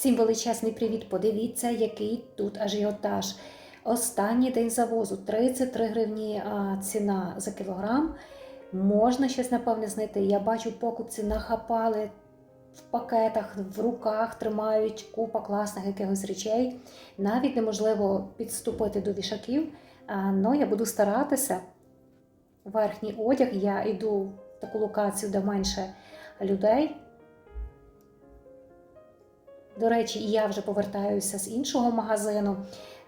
Всім величезний привіт! Подивіться, який тут ажіотаж. Останній день завозу 33 гривні ціна за кілограм. Можна щось, напевне, знайти. Я бачу, покупці нахапали в пакетах, в руках тримають купа класних якихось речей. Навіть неможливо підступити до вішаків. Але я буду старатися. Верхній одяг я йду в таку локацію, де менше людей. До речі, я вже повертаюся з іншого магазину.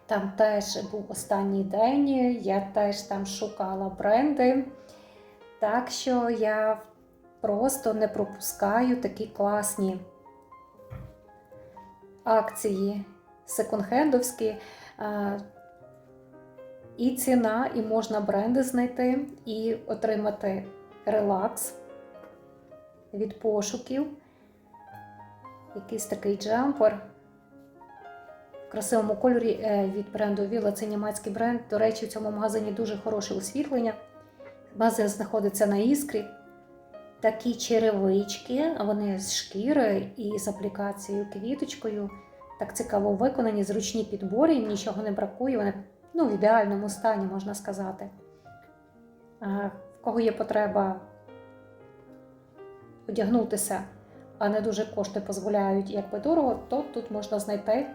Там теж був останній день, я теж там шукала бренди. Так що я просто не пропускаю такі класні акції секонд-хендовські. І ціна, і можна бренди знайти, і отримати релакс від пошуків якийсь такий джемпер в красивому кольорі е, від бренду Villa. Це німецький бренд. До речі, в цьому магазині дуже хороше освітлення. Магазин знаходиться на іскрі. Такі черевички, вони з шкіри і з аплікацією квіточкою. Так цікаво виконані, зручні підбори, нічого не бракує. Вони ну, в ідеальному стані, можна сказати. В кого є потреба одягнутися не дуже кошти дозволяють якби дорого, то тут можна знайти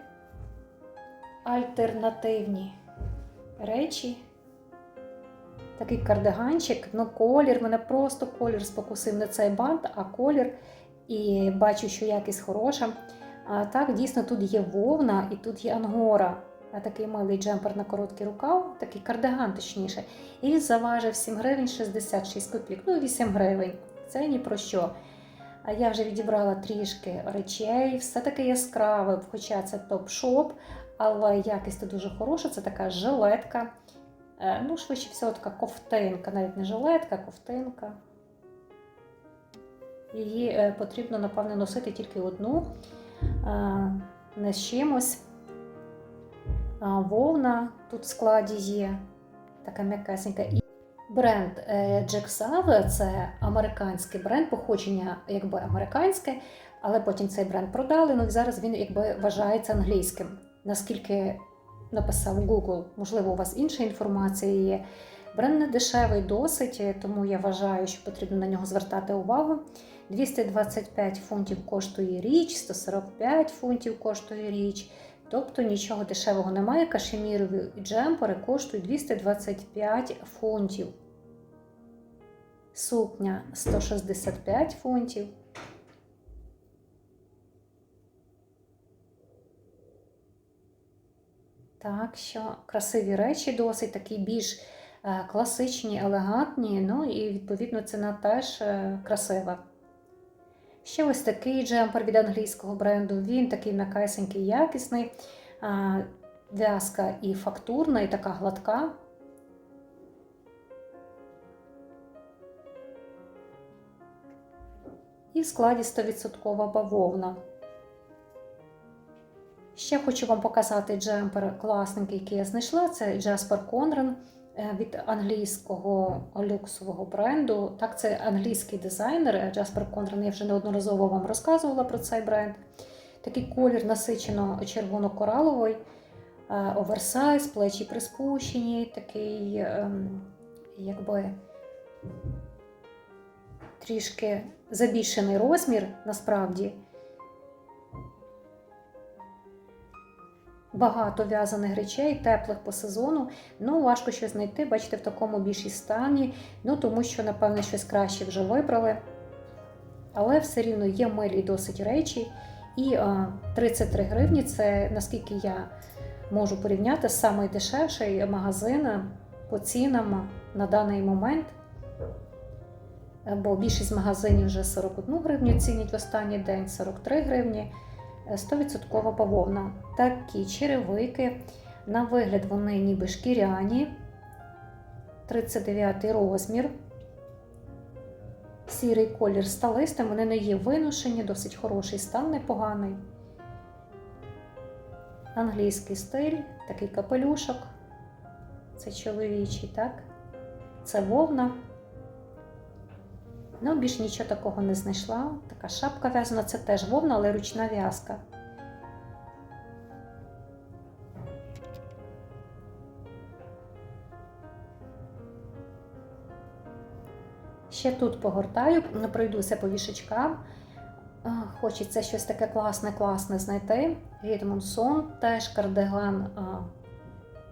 альтернативні речі. Такий кардиганчик, ну колір, мене просто колір спокусив не цей бант, а колір. І бачу, що якість хороша. А так, дійсно, тут є вовна і тут є ангора. А такий милий джемпер на короткий рукав, такий кардиган точніше. І він заважив 7 гривень 66 копійок. Ну, 8 гривень. Це ні про що. Я вже відібрала трішки речей, все таке яскраве, хоча це топ-шоп, але якість дуже хороша, це така жилетка. Е, ну, швидше всього, така ковтинка, навіть не жилетка, а ковтинка. Її е, потрібно, напевне, носити тільки одну, е, не з чимось. Вовна тут в складі є, така м'якесенька. Бренд е, Jack Save – це американський бренд, походження якби американське, але потім цей бренд продали. Ну і зараз він якби вважається англійським. Наскільки написав Google, можливо, у вас інша інформація є. Бренд не дешевий досить, тому я вважаю, що потрібно на нього звертати увагу. 225 фунтів коштує річ, 145 фунтів коштує річ. Тобто нічого дешевого немає. Кашемірові джемпери коштують 225 фунтів. Сукня 165 фунтів. Так що красиві речі, досить такі більш е, класичні, елегантні, ну і відповідно ціна теж е, красива. Ще ось такий джемпер від англійського бренду. Він такий м'якесенький, якісний, в'язка і фактурна, і така гладка. І в складі 100% бавовна. Ще хочу вам показати джемпер класненький, який я знайшла. Це Jasper Conran. Е, від англійського люксового бренду. Так, це англійський дизайнер Джаспер Конран, я вже неодноразово вам розказувала про цей бренд. Такий колір насичено червоно-кораловий, е, оверсайз, плечі приспущені, такий, ем, якби трішки забільшений розмір насправді. Багато в'язаних речей, теплих по сезону. Ну, важко щось знайти, бачите, в такому більшій стані. Ну, тому що, напевно, щось краще вже вибрали. Але все рівно є милі досить речі. І а, 33 гривні це наскільки я можу порівняти з найдешевший магазин по цінам на даний момент. Бо більшість магазинів вже 41 гривню цінять в останній день, 43 гривні. 100% бавовна. Такі черевики. На вигляд, вони ніби шкіряні, 39 розмір. Сірий колір сталистим, вони не є виношені, досить хороший стан, непоганий. Англійський стиль, такий капелюшок. Це чоловічий, так? Це вовна. Ну, більш нічого такого не знайшла. Така шапка в'язана, це теж вовна, але ручна в'язка. Ще тут погортаю, ну, пройдуся по вішечкам. Хочеться щось таке класне-класне знайти. Сон, теж кардиган а,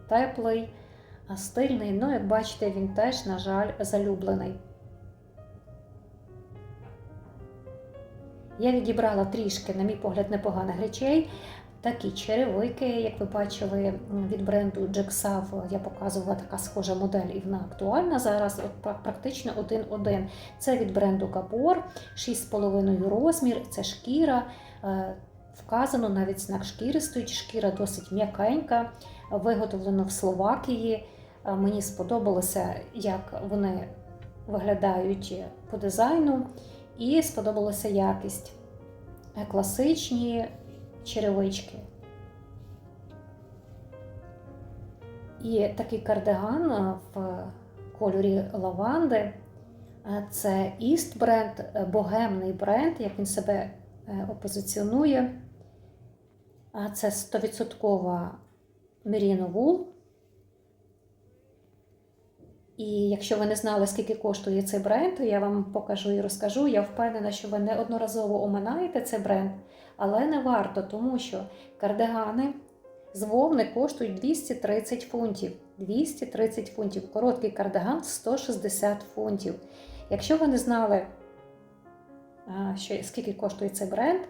теплий, а стильний. Ну, як бачите, він теж, на жаль, залюблений. Я відібрала трішки, на мій погляд, непоганих речей. Такі черевики, як ви бачили від бренду Jacksav, я показувала така схожа модель, і вона актуальна зараз. От практично один-один. Це від бренду Gabor, 6,5 розмір, це шкіра. Е, Вказано навіть знак шкіри стоїть. Шкіра досить м'якенька, виготовлено в Словакії. Е, Мені сподобалося, як вони виглядають по дизайну, і сподобалася якість. Е, Класичні черевички. І такий кардиган в кольорі лаванди. Е, Це East бренд, е, богемний бренд, як він себе опозиціонує. А Це 100% Merino Wool. І якщо ви не знали, скільки коштує цей бренд, то я вам покажу і розкажу. Я впевнена, що ви неодноразово оминаєте цей бренд, але не варто, тому що кардигани з вовни коштують 230 фунтів. 230 фунтів. Короткий кардиган 160 фунтів. Якщо ви не знали, що, скільки коштує цей бренд,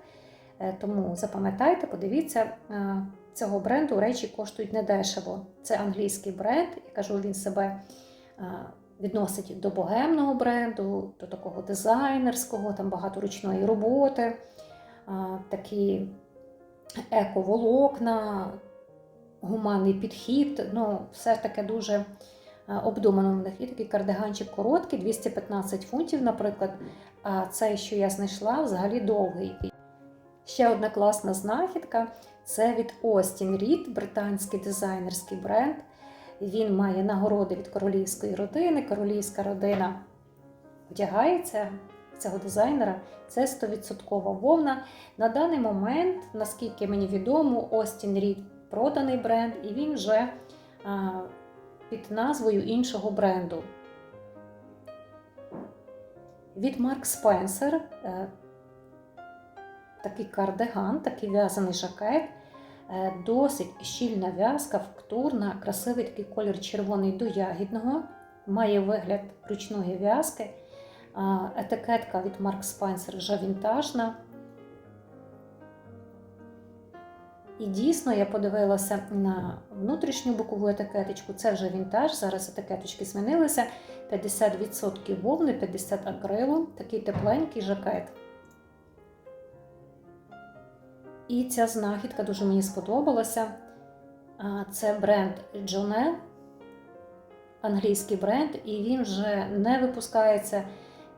е, тому запам'ятайте, подивіться, цього бренду речі коштують недешево. Це англійський бренд, я кажу, він себе відносить до богемного бренду, до такого дизайнерського, там багато ручної роботи, такі ековолокна, гуманний підхід. ну, Все таке дуже обдумано в них. І такий кардиганчик короткий, 215 фунтів, наприклад. А цей, що я знайшла, взагалі довгий. Ще одна класна знахідка це від Austin Reed, британський дизайнерський бренд. Він має нагороди від королівської родини. Королівська родина одягається цього дизайнера. Це 100% вовна. На даний момент, наскільки мені відомо, Остін Reed проданий бренд, і він вже а, під назвою іншого бренду. Від Mark Spencer е, такий кардиган, такий в'язаний жакет. Е, досить щільна в'язка, фактурна, красивий такий колір червоний до ягідного, має вигляд ручної в'язки. Етикетка від Mark Spencer вже вінтажна. І дійсно я подивилася на внутрішню бокову етикеточку, це вже вінтаж, зараз етикеточки змінилися. 50% вовни, 50 акрилу, такий тепленький жакет. І ця знахідка дуже мені сподобалася. Це бренд Jonel, англійський бренд, і він вже не випускається.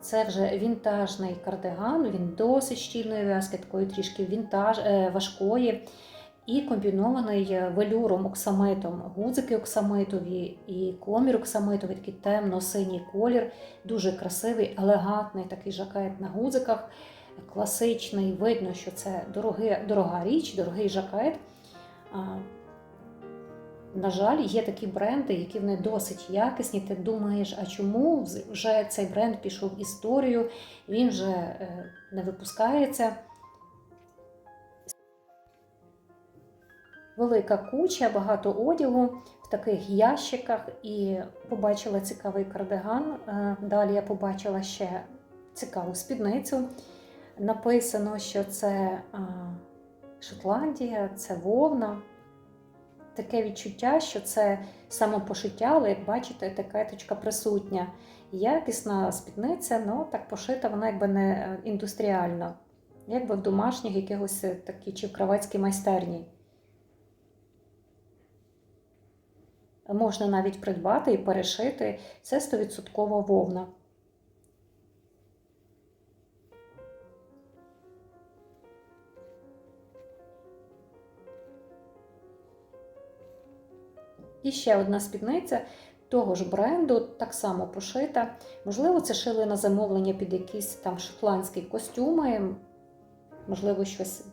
Це вже вінтажний кардиган, він досить щільної в'язки, такої трішки вінтаж, е, важкої. І комбінований велюром оксамитом, гудзики оксамитові і комір оксамитовий, такий темно-синій колір, дуже красивий, елегантний такий жакет на гудзиках класичний, видно, що це дороги, дорога річ, дорогий жакет. На жаль, є такі бренди, які вони досить якісні. Ти думаєш, а чому вже цей бренд пішов в історію, він вже е, не випускається. Велика куча, багато одягу в таких ящиках і побачила цікавий кардиган. Е, далі я побачила ще цікаву спідницю. Написано, що це Шотландія, це вовна. Таке відчуття, що це самопошиття, але, як бачите, етикеточка присутня. Якісна спідниця, ну так пошита, вона якби не е, індустріальна, якби в домашніх якихось е, такі чи в кравецькій майстерні. Можна навіть придбати і перешити. Це 100% вовна. І ще одна спідниця того ж бренду, так само пошита. Можливо, це шили на замовлення під якісь там шотландські костюми, можливо, щось,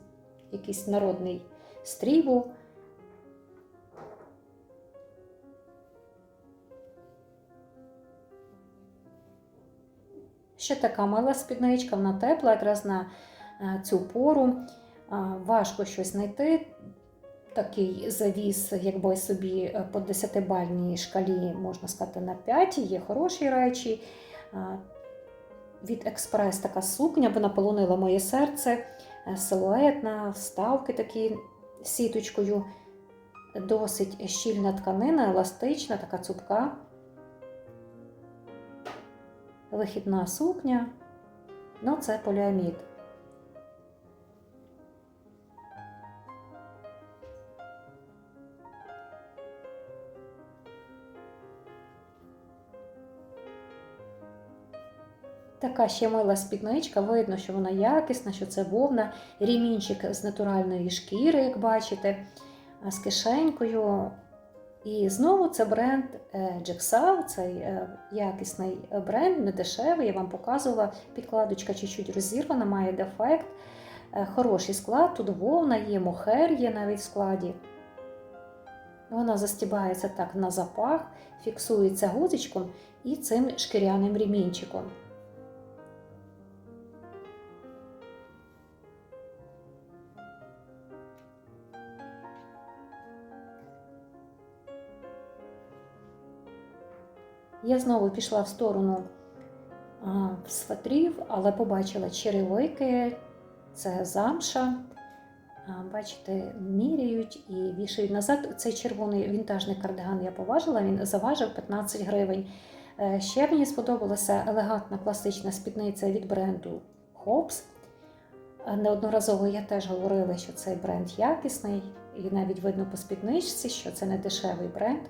якийсь народний стрій Ще така мала спідничка, вона тепла, якраз на е, цю пору. Важко щось знайти. Такий завіс, якби собі е, по 10-бальній шкалі, можна сказати, на 5, є хороші речі. Від експрес така сукня, вона полонила моє серце, е, силуетна, вставки такі сіточкою. Досить щільна тканина, еластична, така цупка. Вихідна сукня, ну це поліамід. Така ще мила спідничка, видно, що вона якісна, що це вовна, рімінчик з натуральної шкіри, як бачите, з кишенькою. І знову це бренд Джексав, цей е, якісний бренд, не дешевий. Я вам показувала. Підкладочка чуть-чуть розірвана, має дефект. Е, Хороший склад, тут вовна є, мохер є навіть в складі. Вона застібається так на запах, фіксується гузичком і цим шкіряним ремінчиком. Я знову пішла в сторону а, сватрів, але побачила черевики, це замша. А, Бачите, міряють і вішають назад. Цей червоний вінтажний кардиган я поважила, він заважив 15 гривень. Е, Ще мені сподобалася елегантна класична спідниця від бренду Hobbs. Е, Неодноразово я теж говорила, що цей бренд якісний, і навіть видно по спідничці, що це не дешевий бренд.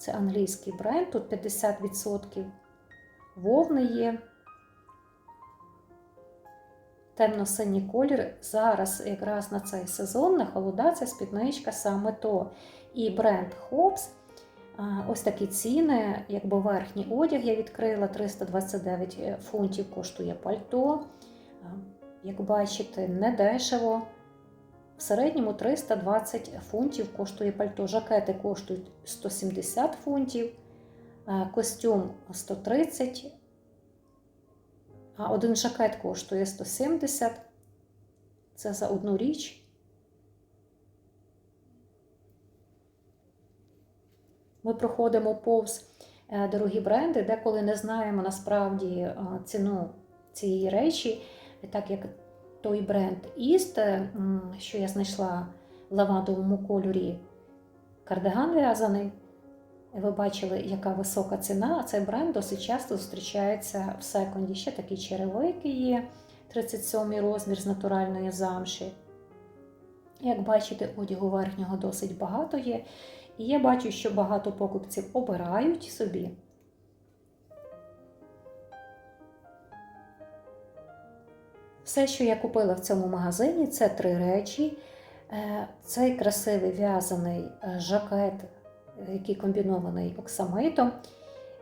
Це англійський бренд, тут 50% вовни є. Темно-синій колір. Зараз якраз на цей сезон на холода ця спідничка саме то. І бренд Hobbs. Ось такі ціни, якби верхній одяг я відкрила 329 фунтів коштує пальто. Як бачите, не дешево. В середньому 320 фунтів коштує пальто. Жакети коштують 170 фунтів, костюм 130, а один жакет коштує 170. Це за одну річ. Ми проходимо повз е, дорогі бренди, деколи не знаємо насправді ціну цієї речі, так як той бренд Іст, що я знайшла в лавандовому кольорі кардиган в'язаний. Ви бачили, яка висока ціна. а Цей бренд досить часто зустрічається в секонді. Ще такі черевики є, 37 розмір з натуральної замші. Як бачите, одягу верхнього досить багато є. І я бачу, що багато покупців обирають собі. Все, що я купила в цьому магазині, це три речі. Е, цей красивий в'язаний е, жакет, який комбінований оксамитом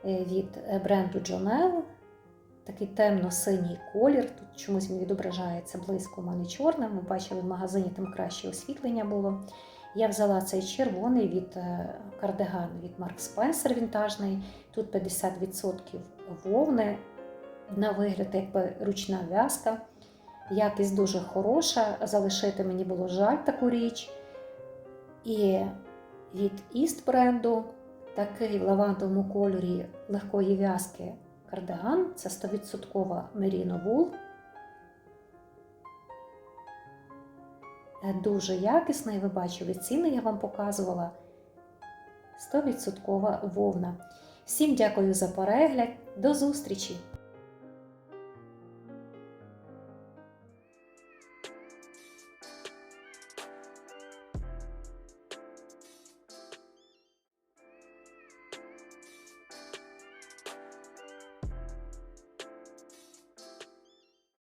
е, від бренду Jonel. Такий темно-синій колір. Тут чомусь він відображається близько у мене чорним. Ми бачили в магазині, тим краще освітлення було. Я взяла цей червоний від кардиган від Mark Spencer вінтажний. Тут 50% вовни, на вигляд, якби ручна в'язка. Якість дуже хороша, залишити мені було жаль таку річ. І від Іст бренду такий в лавандовому кольорі легкої в'язки кардиган це 100% Merino Wool. Дуже якісний, ви бачили ціни, я вам показувала. 100% вовна. Всім дякую за перегляд. До зустрічі!